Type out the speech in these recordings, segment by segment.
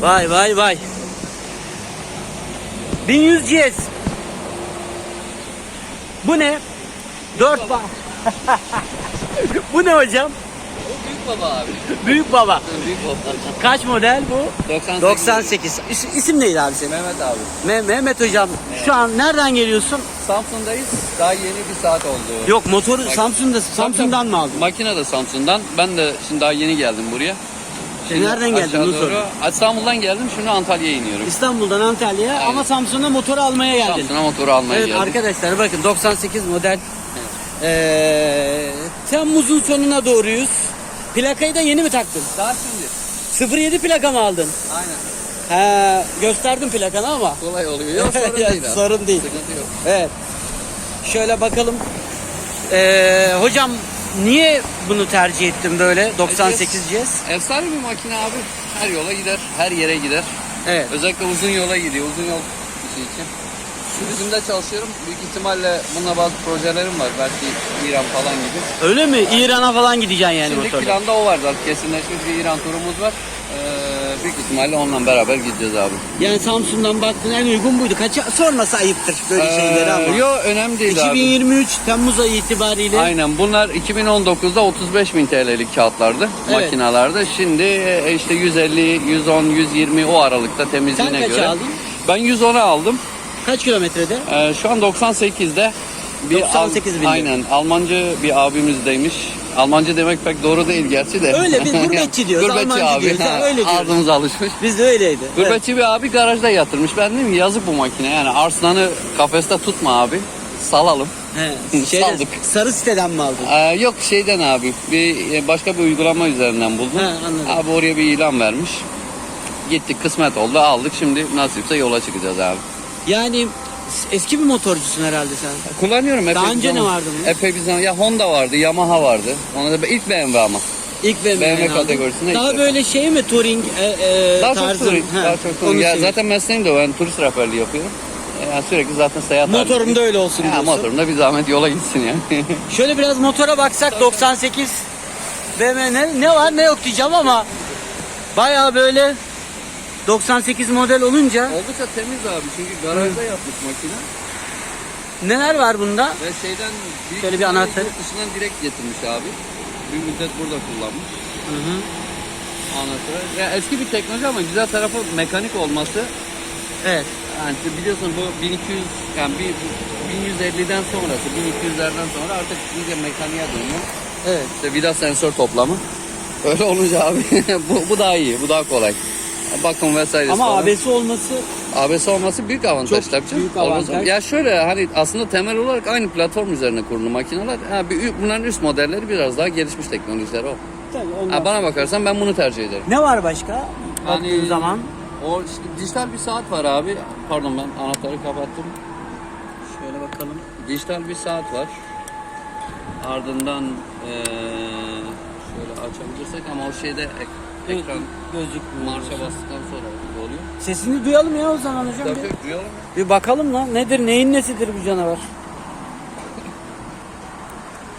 Vay vay vay. 1100 GS. Bu ne? 4 ba Bu ne hocam? Bu büyük baba abi. Büyük baba. Büyük baba. Kaç model bu? 98. 98. İs- isim neydi abi senin? Mehmet abi. Me- Mehmet hocam. Şu an nereden geliyorsun? Samsun'dayız. Daha yeni bir saat oldu. Yok motoru Bak- Samsun'da Samsun'dan mı aldın? Makine de Samsun'dan. Ben de şimdi daha yeni geldim buraya. Sen nereden geldin aşağı doğru-. İstanbul'dan geldim. Şimdi Antalya'ya iniyorum. İstanbul'dan Antalya'ya ama Samsun'a motor almaya geldin. Samsun'a motoru almaya Evet geldim. arkadaşlar bakın 98 model. Ee, Temmuz'un sonuna doğruyuz. Plakayı da yeni mi taktın? Daha şimdi. 07 plaka mı aldın? Aynen. He, gösterdim plakanı ama. Kolay oluyor. Yok sorun Ya, değil abi. sorun değil. Sıkıntı yok. Evet. Şöyle bakalım. Ee, hocam niye bunu tercih ettin böyle 98 GS? Efsane bir makine abi. Her yola gider. Her yere gider. Evet. Özellikle uzun yola gidiyor. Uzun yol işi için. Turizmde çalışıyorum. Büyük ihtimalle bununla bazı projelerim var. Belki İran falan gibi. Öyle mi? İran'a falan gideceksin yani Şimdi motorla. planda o var zaten. Kesinleşmiş bir İran turumuz var. Ee, büyük ihtimalle onunla beraber gideceğiz abi. Yani Samsun'dan baktın en uygun buydu. Kaça sonrası ayıptır böyle şeyleri ama. Ee, Yok önemli değil abi. 2023 Temmuz ayı itibariyle Aynen bunlar 2019'da 35 bin TL'lik kağıtlardı Evet. makinalarda. Şimdi e, işte 150, 110, 120 o aralıkta temizliğine Sen kaça göre. aldın? Ben 110'a aldım. kaç kilometrede? Ee, şu an 98'de bir 98 bin aynen Almancı bir abimizdeymiş. Almancı demek pek doğru değil gerçi de. Öyle, biz gurbetçi diyoruz, gurbetçi Almancı abi. diyoruz, ha, öyle diyoruz. Ağzımız alışmış. Biz de öyleydi. Evet. Gurbetçi bir abi garajda yatırmış. Ben dedim yazık bu makine. Yani arslanı kafeste tutma abi. Salalım. He, şeyden, Saldık. sarı siteden mi aldın? Ee, yok şeyden abi. Bir e, başka bir uygulama üzerinden buldum. He, anladım. Abi oraya bir ilan vermiş. Gittik kısmet oldu aldık. Şimdi nasipse yola çıkacağız abi. Yani eski bir motorcusun herhalde sen. Kullanıyorum Daha önce ne vardı bunun? Epey bir zaman. Ya Honda vardı, Yamaha vardı. Ona da ilk BMW ama. İlk BMW, BMW aldın. kategorisine Daha ilk böyle şey mi touring e, e, Daha tarzı? çok He, daha çok onu turist. Ya zaten mesleğim de o. Ben turist rehberliği yapıyorum. Yani sürekli zaten seyahat Motorum halindeyim. da öyle olsun Ya diyorsun. motorumda bir zahmet yola gitsin yani. Şöyle biraz motora baksak 98 BMW ne, ne var ne yok diyeceğim ama bayağı böyle 98 model olunca Oldukça temiz abi çünkü garajda yapmış makine. neler var bunda? Ve şeyden büyük Şöyle bir ihtimalle anahtar. Yurt dışından direkt getirmiş abi. Bir müddet burada kullanmış. Hı hı. Anahtarı. Ya eski bir teknoloji ama güzel tarafı mekanik olması. Evet. Yani biliyorsun bu 1200 yani bir 1150'den sonrası 1200'lerden sonra artık iyice mekaniğe dönüyor. Evet. İşte vida sensör toplamı. Öyle olunca abi bu, bu daha iyi, bu daha kolay. Bakım vesaire Ama falan. ABS olması ABS olması büyük avantaj Çok tabii canım. büyük avantaj. Ya şöyle hani aslında temel olarak aynı platform üzerine kurulu makineler. Ha, bir, bunların üst modelleri biraz daha gelişmiş teknolojiler o. tabii. Ha, bana bakarsan ben bunu tercih ederim. Ne var başka? Hani- Baktığın zaman O işte dijital bir saat var abi. Pardon ben anahtarı kapattım. şöyle bakalım. Dijital bir saat var. Ardından eee, şöyle açabilirsek ama o şeyde ek- ekran gözükmüyor. marşa bastıktan sonra oluyor. Sesini duyalım ya o zaman hocam. Tabii Bir, musun? bir bakalım lan nedir neyin nesidir bu canavar?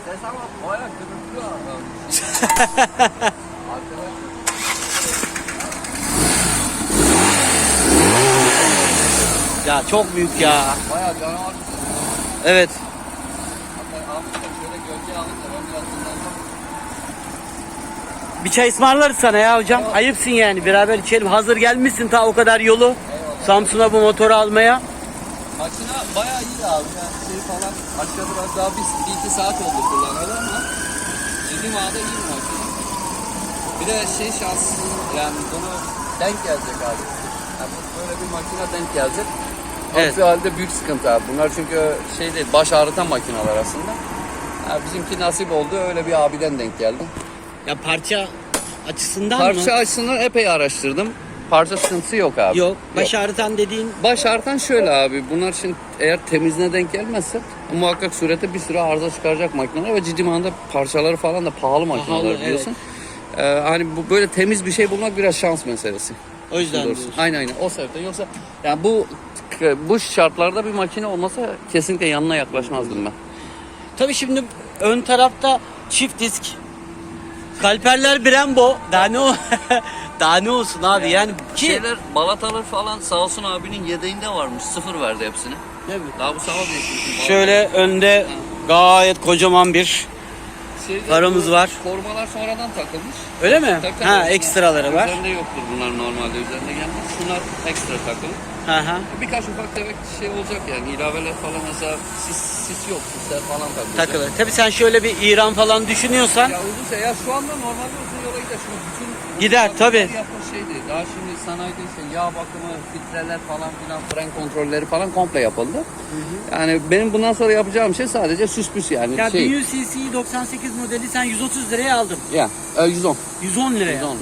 Ses ama bayağı gürültülü abi. Arkadaş Ya çok büyük ya. bayağı canavar. Evet. Hatta abi sen şöyle gölge alınca ben biraz dinlendim. Bir çay ısmarlarız sana ya hocam. Ayıpsın yani. Beraber içelim. Hazır gelmişsin ta o kadar yolu. Samsun'a bu motoru almaya. Makine bayağı iyi abi. Yani şey falan aşağı biraz daha bir, bir iki saat oldu kullanalı ama ciddi manada iyi bir makine. Bir de şey şans yani bunu denk gelecek abi. Yani böyle bir makine denk gelecek. Evet. Aksi halde büyük sıkıntı abi. Bunlar çünkü şey değil, baş ağrıtan makineler aslında. Ya bizimki nasip oldu, öyle bir abiden denk geldi. Ya parça açısından Parça mı? açısından epey araştırdım. Parça sıkıntısı yok abi. Yok. Baş ağrıtan dediğin Baş ağrıtan şöyle abi. Bunlar şimdi eğer temizliğine denk gelmezse muhakkak surette bir sürü arıza çıkaracak makineler ve ciddi manada parçaları falan da pahalı makineler Pahalı, biliyorsun. Ee, hani bu böyle temiz bir şey bulmak biraz şans meselesi. o yüzden diyorsun. Aynen aynen. O sebepten yoksa yani bu bu şartlarda bir makine olmasa kesinlikle yanına yaklaşmazdım ben. Tabii şimdi ön tarafta çift disk. Kalperler Brembo. Daha ne o? Daha ne olsun abi yani ki Şeyler balatalar falan sağ olsun abinin yedeğinde varmış. Sıfır verdi hepsini. Mi? Daha bu sabah değiştirdim. şöyle önde gayet kocaman bir Şeyde Paramız bu var. Formalar sonradan takılmış. öyle mi? Tabii, tabii. Ha ekstraları var. Üzerinde yoktur bunlar normalde üzerinde gelmez. Şunlar ekstra takılı. Hı. Birkaç ufak tefek şey olacak yani ilaveler falan mesela sis, sis yok sisler falan takılacak. Takılı. Tabii sen şöyle bir İran falan düşünüyorsan Ya uzun şey ya şu anda normalde uzun yola gider. Şimdi bütün Gider, yolları Yapmış şeydi. Daha şimdi sanayide işte yağ bakımı, filtreler falan filan, fren kontrolleri falan komple yapıldı. Yani benim bundan sonra yapacağım şey sadece süs püs yani. ya şey. 1100 cc 98 modeli sen 130 liraya aldın. Ya e, 110. 110 liraya. 110.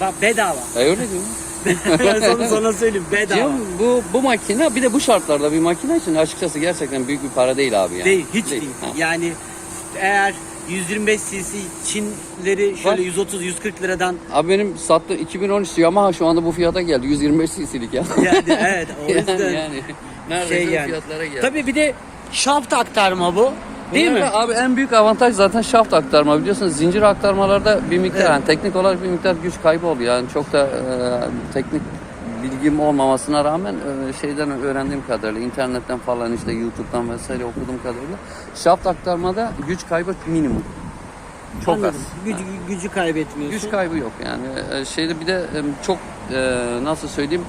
Bak bedava. E öyle diyorum. ben sana, sana söyleyeyim bedava. Diyorum, bu, bu makine bir de bu şartlarda bir makine için açıkçası gerçekten büyük bir para değil abi yani. Değil, hiç değil. Ha. Yani eğer 125 cc Çinleri şöyle 130-140 liradan Abi benim sattığım 2013 Yamaha şu anda bu fiyata geldi. 125 cc'lik ya. yani evet o yüzden yani, yani neredeyse şey yani. fiyatlara geldi. Tabii bir de şaft aktarma bu. Değil mi? Bunlarda Abi en büyük avantaj zaten şaft aktarma biliyorsunuz. Zincir aktarmalarda bir miktar Evet. yani teknik olarak bir miktar güç kaybı oluyor. Yani çok da e, teknik bilgim olmamasına rağmen e, şeyden öğrendiğim kadarıyla internetten falan işte YouTube'dan vesaire okuduğum kadarıyla şaft aktarmada güç kaybı minimum. Çok Anladım. az. Gücü, gücü kaybetmiyorsun. Güç kaybı yok yani. E, Şeyde bir de e, çok nasıl söyleyeyim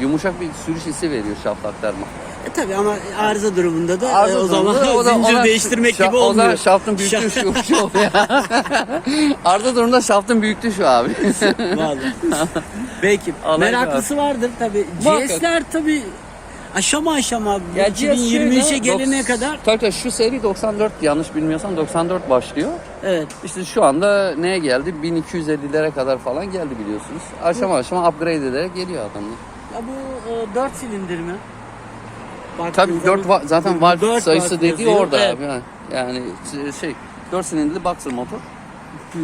yumuşak bir sürüş hissi veriyor şaft aktarma. E tabii ama arıza durumunda da Arıza e, o zaman durumunda o da- zincir ona- değiştirmek şa- gibi O olmuyor. da şaftın büyüklüğü şu, şu oluyor. Arıza durumunda şaftın büyüklüğü şu abi. Vallahi. Belki. Allah Meraklısı vardır tabii. Muhakkak. GS'ler tabii aşama aşama Ya 2023'e şöyle, gelene dok- kadar Tabii tabii şu seri 94 yanlış bilmiyorsam 94 başlıyor. evet. İşte şu anda neye geldi? 1250'lere kadar falan geldi biliyorsunuz. Aşama aşama upgrade ederek geliyor adamlar. Ya bu 4 silindir mi? Tabii 4 zaman- zaten Dört sayısı dediği yazıyor. orada Evet. abi. ha. Yani şey 4 silindirli boxer motor. Hmm,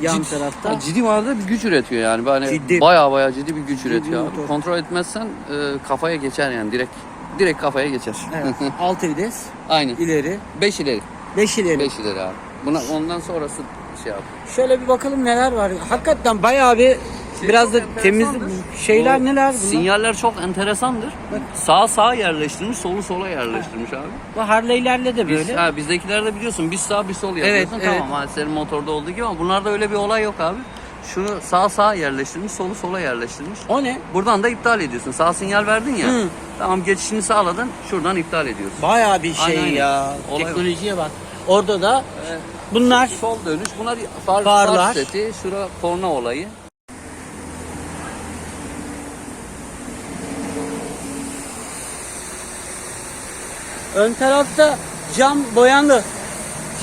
yan Ciddi- tarafta. Ha, ciddi manada bir güç üretiyor yani. Böyle Ciddi. baya baya ciddi bir güç üretiyor motor. Kontrol etmezsen e, kafaya geçer yani direkt. Direkt kafaya geçer. Evet. 6 vites Aynen. ileri 5 ileri. 5 ileri. 5 ileri abi. Buna ondan sonrası şey abi. Şöyle bir bakalım neler var. Hakikaten bayağı bir biraz da temiz şeyler neler bunlar? Sinyaller çok enteresandır. Sağa sağa yerleştirmiş, solu sola yerleştirmiş abi. Bu Harley'lerle de Biz, böyle. ha, bizdekiler de biliyorsun bir sağ bir sol yapıyorsun. evet. Tamam hani senin motorda olduğu gibi ama bunlarda öyle bir olay yok abi. Şunu sağa sağa yerleştirmiş, solu sola yerleştirmiş. O ne? Buradan da iptal ediyorsun. Sağ sinyal verdin ya. Hı. Tamam geçişini sağladın. Şuradan iptal ediyorsun. Bayağı bir şey Aynen, aynen. ya. Olay Teknolojiye bak. Orada da bunlar Sol dönüş. Bunlar far, Farlar. far seti. Şura korna olayı. Ön tarafta cam boyandı.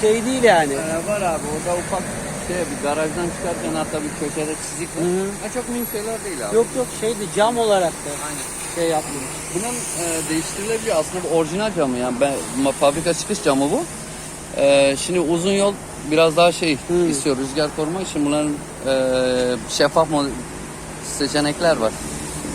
Şey değil yani. Ee, var abi orada ufak şey bir garajdan çıkarken hatta bir köşede çizik var. Hı hı. Ha, çok mühim şeyler değil abi. Yok yok şeydi cam olarak da Aynen. şey yapılmış. Bunun e, değiştirilebiliyor aslında bu orijinal camı yani ben fabrika çıkış camı bu. E, şimdi uzun yol biraz daha şey Hı. istiyor rüzgar koruma için bunların e, şeffaf seçenekler var.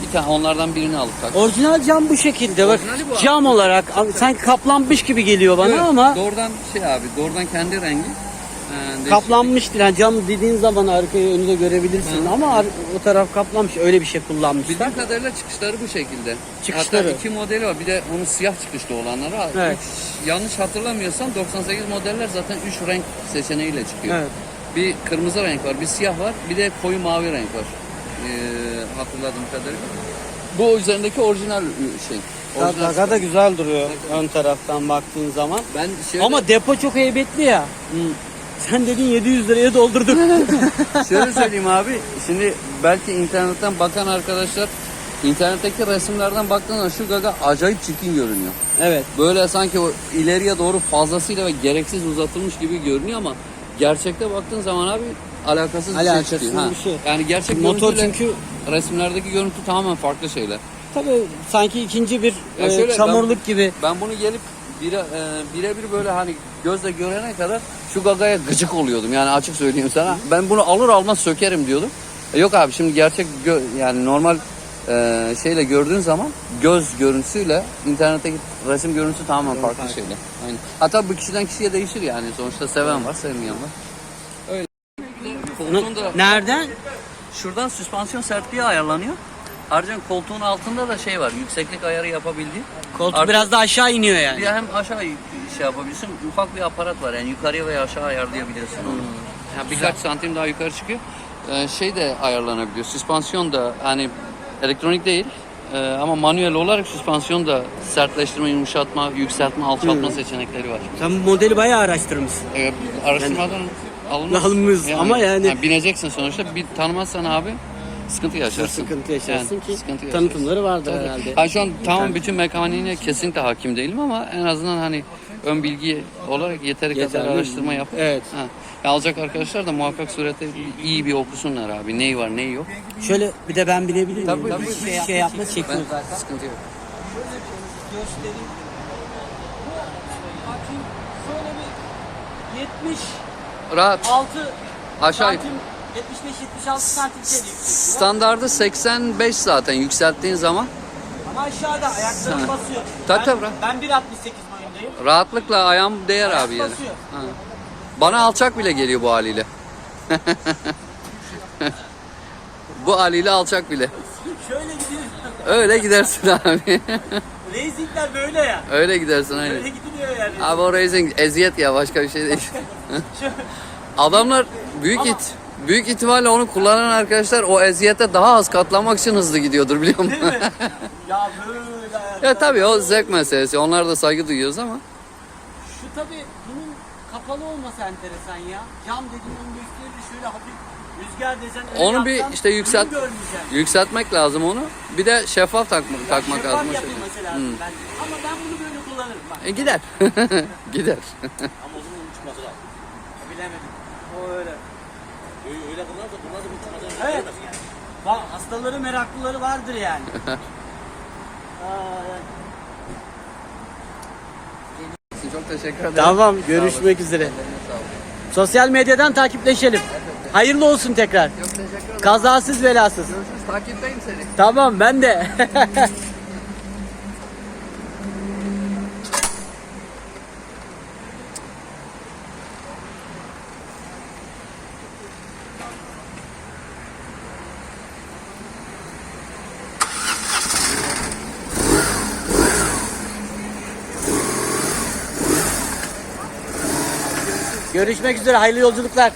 Bir tane onlardan birini alıp tak. Orijinal cam bu şekilde bak. Orijinali bu abi. Cam olarak abi sanki kaplanmış gibi geliyor bana Evet, ama doğrudan şey abi doğrudan kendi rengi. E, değişik- kaplanmıştır. Yani cam dediğin zaman arkayı önü de görebilirsin Hı. ama ar- o taraf kaplanmış. Öyle bir şey kullanmışlar. Bildiğim kadarıyla çıkışları bu şekilde. Çıkışları. Hatta iki modeli var. Bir de onun siyah çıkışlı olanları. var. Evet. Üç- yanlış hatırlamıyorsam 98 modeller zaten 3 renk seçeneğiyle çıkıyor. Evet. Bir kırmızı renk var, bir siyah var, bir de koyu mavi renk var. Ee, hatırladığım kadarıyla. Bu üzerindeki orijinal şey. Orijinal Gaga da güzel duruyor ön taraftan baktığın zaman. ben şöyle, Ama depo çok heybetli ya. Sen dedin 700 liraya doldurduk. şöyle söyleyeyim abi. Şimdi belki internetten bakan arkadaşlar internetteki resimlerden baktığında şu gaga acayip çirkin görünüyor. evet. Böyle sanki o ileriye doğru fazlasıyla ve gereksiz uzatılmış gibi görünüyor ama gerçekte baktığın zaman abi alakasız, bir Alakasız şey çıkıyor. bir şey. Yani gerçek Motor görüntüyle çünkü resimlerdeki görüntü tamamen farklı şeyler. tabii sanki ikinci bir e, şöyle, çamurluk gibi. Ben bunu gelip bire, e, birebir böyle hani gözle görene kadar şu gagaya gıcık oluyordum. Yani açık söyleyeyim sana. Ben bunu alır almaz sökerim diyordum. E, yok abi şimdi gerçek yani normal e, şeyle gördüğün zaman göz görüntüsüyle internetteki resim görüntüsü tamamen farklı farklı. şeyler. Aynen. Hatta bu kişiden kişiye değişir yani. Sonuçta seven var, sevmeyen var. Öyle. Da Nereden? Şuradan süspansiyon sertliği ayarlanıyor. Ayrıca koltuğun altında da şey var. Yükseklik ayarı yapabildiği. Koltuk Artı- biraz da aşağı iniyor yani. de hem aşağı şey yapabilirsin. Ufak bir aparat var. Yani yukarıya veya aşağı ayarlayabiliyorsun onu. Yani birkaç santim daha yukarı çıkıyor. Ee, şey de ayarlanabiliyor. Süspansiyon da hani elektronik değil. Ee, ama manuel olarak süspansiyon da sertleştirme, yumuşatma, yükseltme, alçaltma seçenekleri var. Sen bu modeli bayağı araştırmışsın. Ee, araştırmadan alınmış. Alınmış ama yani- bineceksin sonuçta. Bir tanımazsan abi sıkıntı yaşarsın. Sıkıntı yaşarsın Yani ki sıkıntı yaşarsın. tanıtımları vardır Tabii. herhalde. Ben şu an tamam bütün mekaniğine kesinlikle hakim değilim ama en azından hani ön bilgi olarak yeteri kadar Yeterli. araştırma yap. Evet. Ha. Ya alacak arkadaşlar da muhakkak surette iyi bir okusunlar abi. Neyi var neyi yok. Şöyle bir de ben binebilir miyim? Tabii, tabii. Bir şey, şey yapma zaten. sıkıntı yok. göstereyim. Bakayım şöyle bir 76 Rahat. Aşağı santim 75-76 santim şey yüksek. standardı 85 zaten yükselttiğin zaman Ama aşağıda ayaklarım Ha. basıyor. Tabii, ben, tabii. Ben 1.68 boyundayım. rahatlıkla ayağım değer abi yani. basıyor. Ha. Bana alçak bile geliyor bu haliyle. bu haliyle alçak bile. Şöyle gidiyorum. Öyle gidersin abi. Racing'ler böyle ya. Öyle gidersin Böyle aynen. gidiliyor yani. Abi o racing eziyet ya başka bir şey değil. Adamlar büyük Ama- it büyük ihtimalle onu kullanan arkadaşlar o eziyete daha az katlanmak için hızlı gidiyordur biliyor musun? Değil mi? ya böyle ya tabii o zevk meselesi. Onlara da saygı duyuyoruz ama. Şu tabii bunun kapalı olması enteresan ya. Cam dediğin ön gösteride şöyle hafif rüzgar desen öyle Onu bir yapsan işte yükselt- ürün görmeyeceksin. Yükseltmek lazım onu. Bir de şeffaf takma, Ya takmak şeffaf lazım. o yapılması şeyden. lazım Hmm. bence. Ama ben bunu böyle kullanırım bak. E, gider. gider. Ama o zaman uçması lazım. Bilemedim. O öyle. Öyle bunlar da bunlar da bu çıkacak. Evet. Bak hastaları meraklıları vardır yani. Aa, Çok teşekkür ederim. Tamam, Sağ görüşmek üzere. Sağlık. Sosyal medyadan takipleşelim. Hayırlı olsun tekrar. Çok teşekkür ederim. Kazasız belasız. Görüşürüz. Takipteyim seni. Tamam ben de. Görüşmek üzere. Hayırlı yolculuklar.